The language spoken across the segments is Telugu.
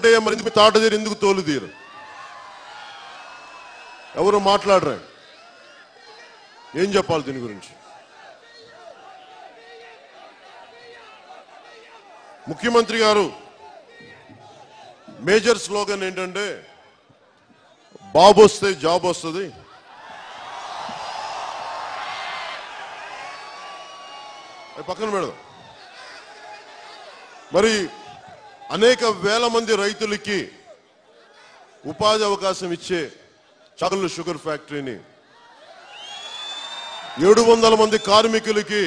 ఉంటే మరి ఎందుకు తాట తీరు ఎందుకు తోలు తీరు? ఎవరు మాట్లాడరా? ఏం చెప్పాలి దీని గురించి? ముఖ్యమంత్రి గారు మేజర్ స్లోగన్ ఏంటంటే బాబు వస్తే జాబ్ వస్తుంది. పక్కన పెడదాం. మరి అనేక వేల మంది రైతులకి ఉపాధి అవకాశం ఇచ్చే చాకల్లు షుగర్ ఫ్యాక్టరీని. ఏడు వందల మంది కార్మికులకి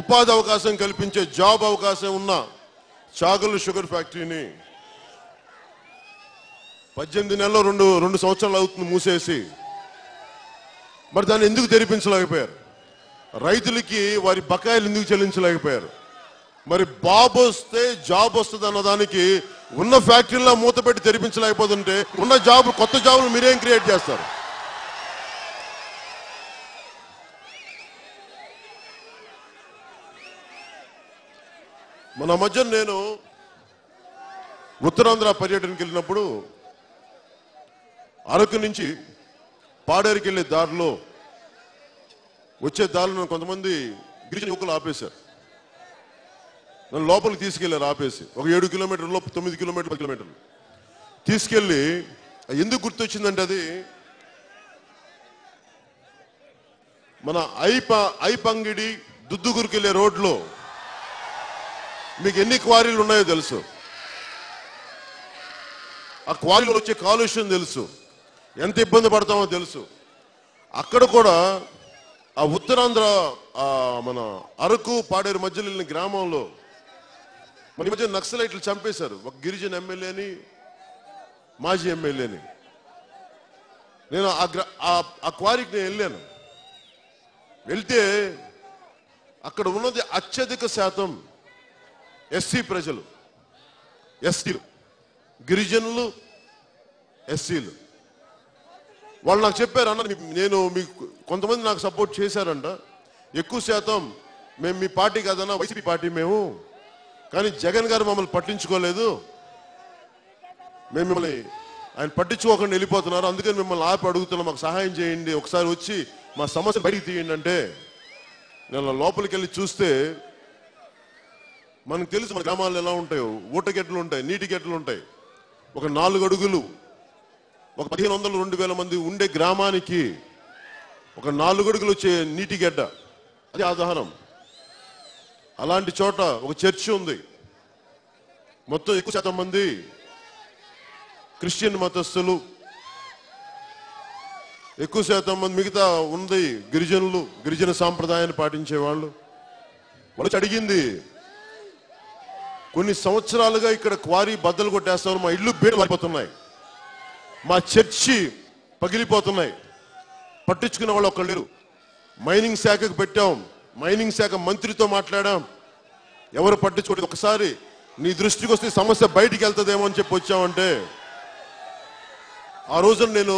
ఉపాధి అవకాశం కల్పించే జాబ్ అవకాశం ఉన్న చాగల్లు షుగర్ ఫ్యాక్టరీని పద్దెనిమిది నెలలు రెండు రెండు సంవత్సరాలు అవుతుంది మూసేసి. మరి దాన్ని ఎందుకు తెరిపించలేకపోయారు? రైతులకి వారి బకాయిలు ఎందుకు చెల్లించలేకపోయారు? మరి బాబు వస్తే జాబ్ వస్తుంది అన్నదానికి ఉన్న ఫ్యాక్టరీలో మూత పెట్టి తెరిపించలేకపోతుంటే ఉన్న జాబ్ కొత్త జాబులు మీరేం క్రియేట్ చేస్తారు? మన మధ్య నేను ఉత్తరాంధ్ర పర్యటనకి వెళ్ళినప్పుడు అరకు నుంచి పాడేరుకి వెళ్ళే దారిలో వచ్చే దారిలో కొంతమంది గిరిజన యువకులు ఆపేశారు. నన్ను లోపలికి తీసుకెళ్ళారు ఆపేసి ఒక ఏడు కిలోమీటర్లు తొమ్మిది కిలోమీటర్లు పది కిలోమీటర్లు. తీసుకెళ్ళి ఎందుకు గుర్తొచ్చిందంటే అది మన ఐప ఐపంగిడి దుద్దుగురికి వెళ్ళే రోడ్లో మీకు ఎన్ని క్వారీలు ఉన్నాయో తెలుసు. ఆ క్వారీలో వచ్చే కాలుష్యం తెలుసు. ఎంత ఇబ్బంది పడతామో తెలుసు. అక్కడ కూడా ఆ ఉత్తరాంధ్ర మన అరకు పాడేరు మధ్యలో వెళ్ళిన గ్రామంలో మన ఈ మధ్య నక్సలైట్లు చంపేశారు. ఒక గిరిజన ఎమ్మెల్యేని మాజీ ఎమ్మెల్యేని. నేను ఆ క్వారీకి నేను వెళ్ళాను. వెళ్తే అక్కడ ఉన్నది అత్యధిక శాతం ఎస్సీ ప్రజలు. ఎస్టీలు. గిరిజనులు ఎస్సీలు. వాళ్ళు నాకు చెప్పారు అన్న మీ- నేను మీకు కొంతమంది నాకు సపోర్ట్ చేశారంట. ఎక్కువ శాతం మేము మీ పార్టీ కాదన్నా వైసీపీ పార్టీ మేము కానీ జగన్ గారు మమ్మల్ని పట్టించుకోలేదు. మేము మిమ్మల్ని ఆయన పట్టించుకోకుండా వెళ్ళిపోతున్నారు. అందుకని మిమ్మల్ని ఆపి అడుగుతున్నాం మాకు సహాయం చేయండి. ఒకసారి వచ్చి మా సమస్య బయటికి తీయండి అంటే నేను లోపలికి వెళ్ళి చూస్తే మనకు తెలుసు మన గ్రామాల్లో ఎలా ఉంటాయో. ఊట గెట్లు ఉంటాయి నీటి గెట్లు ఉంటాయి. ఒక నాలుగు అడుగులు ఒక పదిహేను వందలు రెండు వేల మంది ఉండే గ్రామానికి ఒక నాలుగు అడుగులు వచ్చే నీటి గడ్డ. అది ఆధారం అలాంటి చోట ఒక చర్చి ఉంది. మొత్తం ఎక్కువ శాతం మంది క్రిస్టియన్ మతస్థులు ఎక్కువ శాతం మంది మిగతా ఉంది గిరిజనులు గిరిజన సాంప్రదాయాన్ని పాటించే వాళ్ళు. వాళ్ళు అడిగింది కొన్ని సంవత్సరాలుగా ఇక్కడ క్వారీ బద్దలు కొట్టేస్తాను మా ఇల్లు బేడు పడిపోతున్నాయి మా చర్చి పగిలిపోతున్నాయి. పట్టించుకునే వాళ్ళు ఒక్కళ్ళు లేరు. మైనింగ్ శాఖకు పెట్టాం. మైనింగ్ శాఖ మంత్రితో మాట్లాడాం. ఎవరు పట్టించుకోండి ఒకసారి నీ దృష్టికి వస్తే సమస్య బయటికి వెళ్తుందేమో అని చెప్పి వచ్చామంటే ఆ రోజున నేను